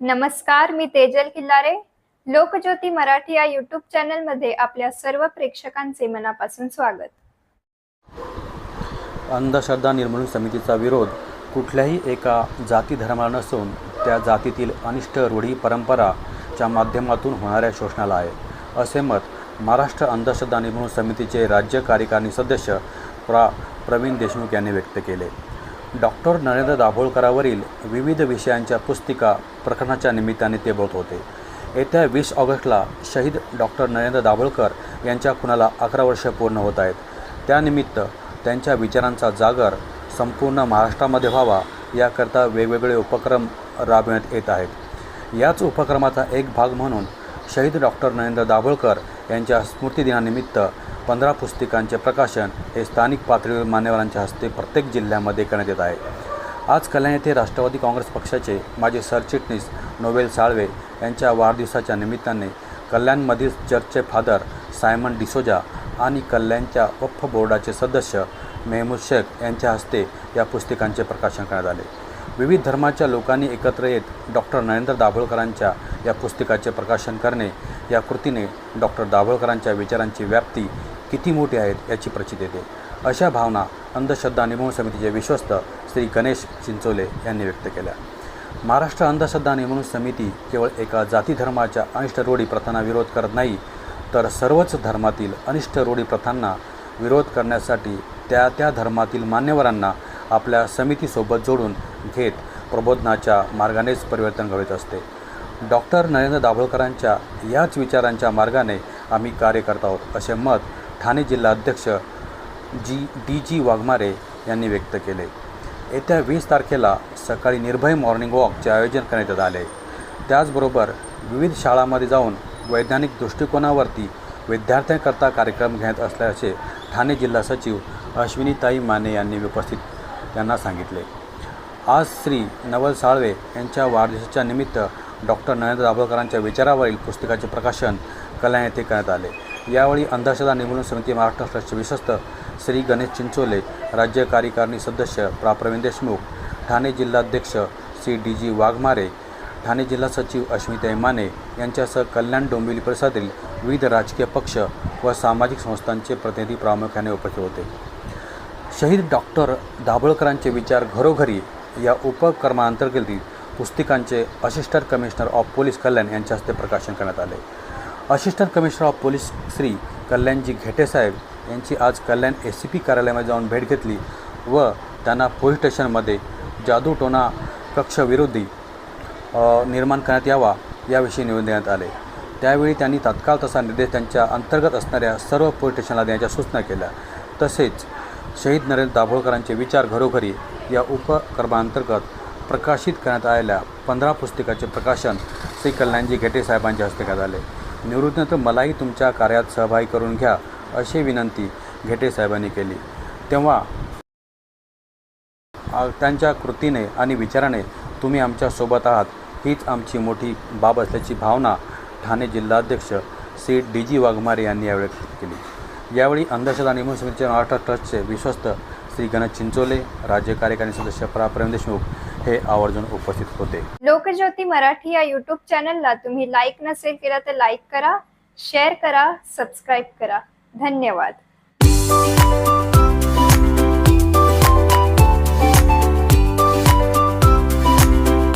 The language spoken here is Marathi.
नमस्कार मी तेजल किल्लारे. लोकज्योती मराठी या युट्यूब चॅनलमध्ये आपल्या सर्व प्रेक्षकांचे मनापासून स्वागत. अंधश्रद्धा निर्मूलन समितीचा विरोध कुठल्याही एका जाती धर्माला नसून त्या जातीतील अनिष्ट रूढी परंपराच्या माध्यमातून होणाऱ्या शोषणाला आहे. असे मत महाराष्ट्र अंधश्रद्धा निर्मूलन समितीचे राज्य कार्यकारिणी सदस्य प्रा. प्रवीण देशमुख यांनी व्यक्त केले. डॉक्टर नरेंद्र दाभोळकरावरील विविध विषयांच्या पुस्तिका प्रकरणाच्या निमित्ताने ते बोलत होते. येत्या वीस ऑगस्टला शहीद डॉक्टर नरेंद्र दाभोळकर यांच्या खुनाला अकरा वर्ष पूर्ण होत आहेत. त्यानिमित्त त्यांच्या विचारांचा जागर संपूर्ण महाराष्ट्रामध्ये व्हावा याकरता वेगवेगळे उपक्रम राबविण्यात येत आहेत. याच उपक्रमाचा एक भाग म्हणून शहीद डॉक्टर नरेंद्र दाभोळकर यांच्या स्मृतिदिनानिमित्त पंधरा पुस्तिकांचे प्रकाशन हे स्थानिक पातळीवर मान्यवरांच्या हस्ते प्रत्येक जिल्ह्यामध्ये करण्यात येत आहे. आज कल्याण येथे राष्ट्रवादी काँग्रेस पक्षाचे माजी सरचिटणीस नोवेल साळवे यांच्या वाढदिवसाच्या निमित्ताने कल्याणमधील चर्चचे फादर सायमन डिसोजा आणि कल्याणच्या वक्फ बोर्डाचे सदस्य मेहमूद शेख यांच्या हस्ते या पुस्तिकांचे प्रकाशन करण्यात आले. विविध धर्माच्या लोकांनी एकत्र येत डॉक्टर नरेंद्र दाभोळकरांच्या या पुस्तिकाचे प्रकाशन करणे या कृतीने डॉक्टर दाभोळकरांच्या विचारांची व्याप्ती किती मोठी आहेत याची प्रचिती येते अशा भावना अंधश्रद्धा निर्मूलन समितीचे विश्वस्त श्री गणेश चिंचोले यांनी व्यक्त केल्या. महाराष्ट्र अंधश्रद्धा निर्मूलन समिती केवळ एका जाती धर्माच्या अनिष्ट रूढी प्रथांना विरोध करत नाही तर सर्वच धर्मातील अनिष्ट रूढी प्रथांना विरोध करण्यासाठी त्या त्या धर्मातील मान्यवरांना आपल्या समितीसोबत जोडून घेत प्रबोधनाच्या मार्गानेच परिवर्तन घडत असते. डॉक्टर नरेंद्र दाभोळकरांच्या याच विचारांच्या मार्गाने आम्ही कार्य करत आहोत असे मत ठाणे जिल्हा अध्यक्ष जी डी जी वाघमारे यांनी व्यक्त केले. येत्या वीस तारखेला सकाळी निर्भय मॉर्निंग वॉकचे आयोजन करण्यात आले त्याचबरोबर विविध शाळांमध्ये जाऊन वैज्ञानिक दृष्टिकोनावरती विद्यार्थ्यांकरता कार्यक्रम घेत असल्याचे ठाणे जिल्हा सचिव अश्विनीताई माने यांनी उपस्थित यांना सांगितले. आज श्री नवल साळवे यांच्या वाढदिवसाच्या निमित्त डॉक्टर नरेंद्र दाभोळकरांच्या विचारावरील पुस्तकाचे प्रकाशन कल्याण येथे करण्यात आले. यावेळी अंधश्रद्धा निर्मूलन समिती महाराष्ट्र ट्रस्टचे विश्वस्त श्री गणेश चिंचोले राज्य कार्यकारिणी सदस्य प्रा. प्रवीण देशमुख ठाणे जिल्हाध्यक्ष श्री डी. जी. वाघमारे ठाणे जिल्हा सचिव अश्मिता माने यांच्यासह कल्याण डोंबिवली परिसरातील विविध राजकीय पक्ष व सामाजिक संस्थांचे प्रतिनिधी प्रामुख्याने उपस्थित होते. शहीद डॉक्टर दाभोळकरांचे विचार घरोघरी या उपक्रमांतर्गत पुस्तिकांचे assistant commissioner of police Kalyan यांच्या हस्ते प्रकाशन करण्यात आले. Assistant commissioner of police Shri Kalyanji घेटेसाहेब यांची आज कल्याण एस सी पी कार्यालयामध्ये जाऊन भेट घेतली व त्यांना पोलीस स्टेशनमध्ये जादूटोणा कक्षविरोधी निर्माण करण्यात यावा याविषयी निवेदन देण्यात आले. त्यावेळी त्यांनी तात्काळ तसा निर्देश त्यांच्या अंतर्गत असणाऱ्या सर्व पोलीस स्टेशनला देण्याच्या सूचना केल्या. तसेच शहीद नरेंद्र दाभोळकरांचे विचार घरोघरी या उपक्रमांतर्गत प्रकाशित करण्यात आलेल्या पंधरा पुस्तकाचे प्रकाशन श्री कल्याणजी घेटे साहेबांच्या हस्ते करण्यात आले. निवृत्तीनंतर मलाही तुमच्या कार्यात सहभागी करून घ्या अशी विनंती घेटे साहेबांनी केली. तेव्हा त्यांच्या कृतीने आणि विचाराने तुम्ही आमच्यासोबत आहात हीच आमची मोठी बाब असल्याची भावना ठाणे जिल्हाध्यक्ष श्री डी जी वाघमारे यांनी यावेळी व्यक्त केली. यावेळी अंधश्रद्धा निर्मूलन महाराष्ट्र ट्रस्टचे विश्वस्त श्री गणेश चिंचोले राज्य कार्यकारिणी सदस्य प्रा देशमुख हे आवर्जून उपस्थित होते. लोकज्योती मराठी या युट्यूब चॅनलला तुम्ही लाईक नसेल केला तर लाईक करा शेअर करा सबस्क्राईब करा. धन्यवाद.